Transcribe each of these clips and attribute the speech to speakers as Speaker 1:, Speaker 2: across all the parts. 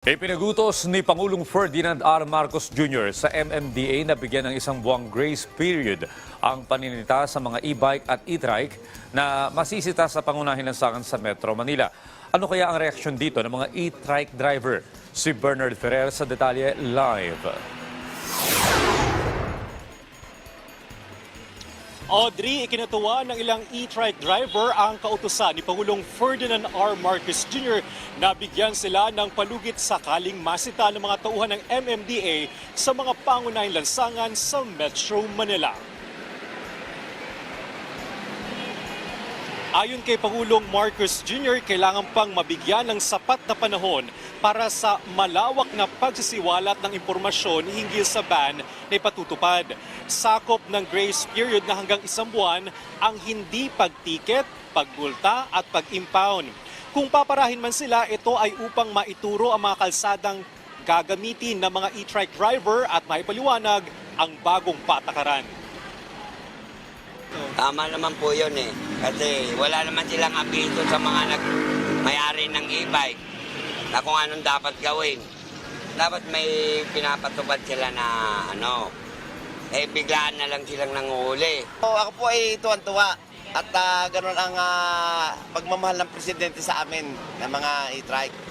Speaker 1: Ipinagutos ni Pangulong Ferdinand R. Marcos Jr. sa MMDA na bigyan ng isang buwang grace period ang paninita sa mga e-bike at e-trike na masisita sa pangunahing lansangan sa Metro Manila. Ano kaya ang reaksyon dito ng mga e-trike driver? Si Bernard Ferrer sa detalye live.
Speaker 2: Audrey, ikinatuwa ng ilang e-trike driver ang kautusan ni Pangulong Ferdinand R. Marcos Jr. na bigyan sila ng palugit sakaling masita ng mga tauhan ng MMDA sa mga pangunahing lansangan sa Metro Manila. Ayon kay Pangulong Marcos Jr., kailangan pang mabigyan ng sapat na panahon para sa malawak na pagsisiwalat ng impormasyon hinggil sa ban na ipatutupad. Sakop ng grace period na hanggang isang buwan ang hindi pagtiket, pagbulta at pag-impound. Kung paparahin man sila, ito ay upang maituro ang mga kalsadang gagamitin ng mga e-trike driver at maipaliwanag ang bagong patakaran.
Speaker 3: Tama naman po yun eh. Kasi wala naman silang abiso sa mga nag may-ari ng e-bike na kung anong dapat gawin. Dapat may pinapatupad sila na ano, eh biglaan na lang silang nanguhuli.
Speaker 4: So, ako po ay tuwan-tuwa at ah, ganun ang ah, pagmamahal ng presidente sa amin ng mga e-trike.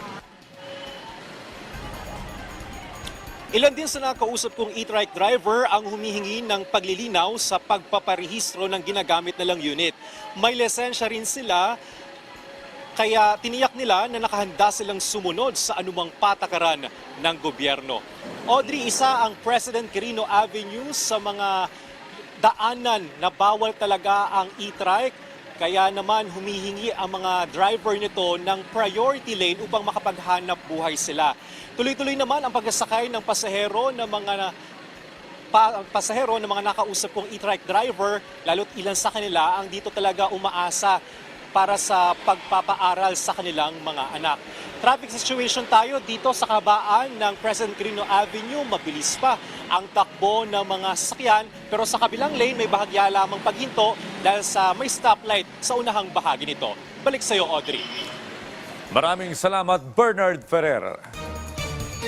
Speaker 2: Ilan din sa nakausap kong e-trike driver ang humihingi ng paglilinaw sa pagpaparehistro ng ginagamit nilang unit. May lisensya rin sila, kaya tiniyak nila na nakahanda silang sumunod sa anumang patakaran ng gobyerno. Audrey, isa ang President Quirino Avenue sa mga daanan na bawal talaga ang e-trike. Kaya naman humihingi ang mga driver nito ng priority lane upang makapaghanap buhay sila. Tuloy-tuloy naman ang pagsasakay ng pasahero ng mga pa, pasahero ng mga nakausap kong e-trike driver, lalo't ilan sa kanila ang dito talaga umaasa para sa pagpapaaral sa kanilang mga anak. Traffic situation tayo dito sa kabaan ng President Quirino Avenue. Mabilis pa ang takbo ng mga sasakyan pero sa kabilang lane may bahagya lamang paghinto dahil sa may stoplight sa unahang bahagi nito. Balik sa iyo, Audrey.
Speaker 1: Maraming salamat, Bernard Ferrer.